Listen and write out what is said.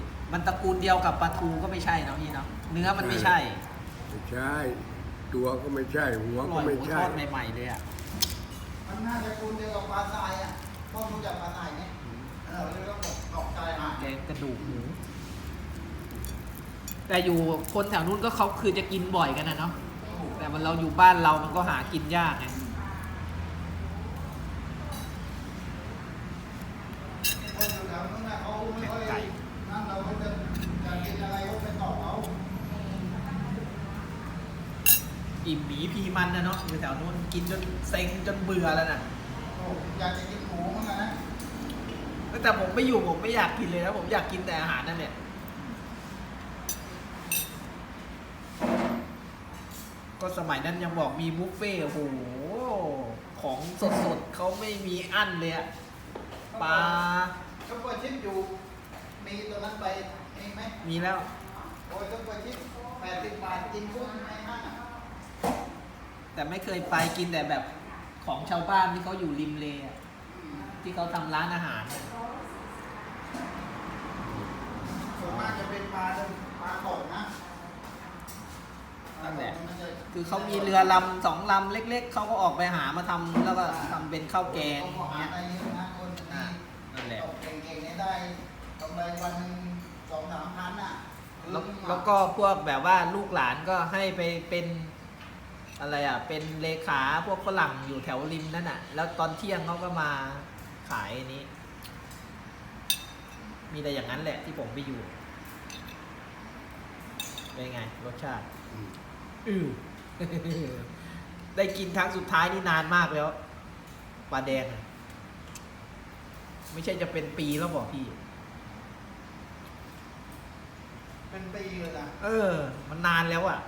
กูลเดียวมันตระกูลเดียวกับปลาทูก็ไม่ใช่เนาะพี่เนาะเนื้อมันไม่ใช่ไม่ใช่ ตัวก็ไม่ใช่ หัวอก็ร่อยไม่หมูทใช่ อดใหม่ๆเลยอะมันน่าจะคุณเดียวกับปลาทรายอะพ่อรู้จักปลาทรายไหมเออเลยต้องบอกตอกใจอะแกงกระดูกหมูแต่อยู่คนแถวนู้นก็เขาคือจะกินบ่อยกันนะเนาะแต่มันเราอยู่บ้านเรามันก็หากินยากไงคนอยู่แถวนั้นน่ะเขาไม่ค่อยนั่น เราก็จะจะกินอะไรก็ไปตอกเอาอิ่มหมีพีมันนะเนาะอยู่แถวนู้นกินจนเซ็งจนเบื่อแล้วนะโอ้อยากจะกินหมูเหมือนกันนะตั้งแต่ผมไม่อยู่ผมไม่อยากกินเลยนะผมอยากกินแต่อาหารนั่นแหละก็สมัยนั้นยังบอกมีบุฟเฟ่ต์โอ้โหของสดๆเขาไม่มีอั้นเลยอะปลาก็เปิดชิปอยู่ มีตัวนั้นไปมีไหมมีแล้ว โอ้ยก็เปิดชิปแปดสิบบาทกินกุ้งในห้างอะแต่ไม่เคยไปกินแต่แบบของชาวบ้านที่เขาอยู่ริมเลอะที่เขาทำร้านอาหารอะส่วนมากจะเป็นปลาเดินปลาตกนะนั่นแหละ มัจคือเขามีเรือลำสองลำเล็ก ๆเขาก็ออกไปหามาทำแล้วก็ทำเป็นข้าวแกงเขาก็หาเงี้ยได้เยอะนะคนอ่า ที่ นั่นแหละ ตกเก่งๆเนี่ยได้กำไรวันหนึ่งสองสามพันอะ แล้วแล้วก็พวกแบบว่าลูกหลานก็ให้ไปเป็นอะไรอะ เป็นเลขาพวกฝรั่งอยู่แถวริมนั่นอะ แล้วตอนเที่ยงเขาก็มาขายอันนี้ มีแต่อย่างนั้นแหละที่ผมไปอยู่ เป็นไง รสชาติ อืมอือ ได้กินครั้งสุดท้ายนี่นานมากแล้วปลาแดงอะไม่ใช่จะเป็นปีแล้วบอกพี่ เป็นปีเลยนะ เออ มันนานแล้วอะ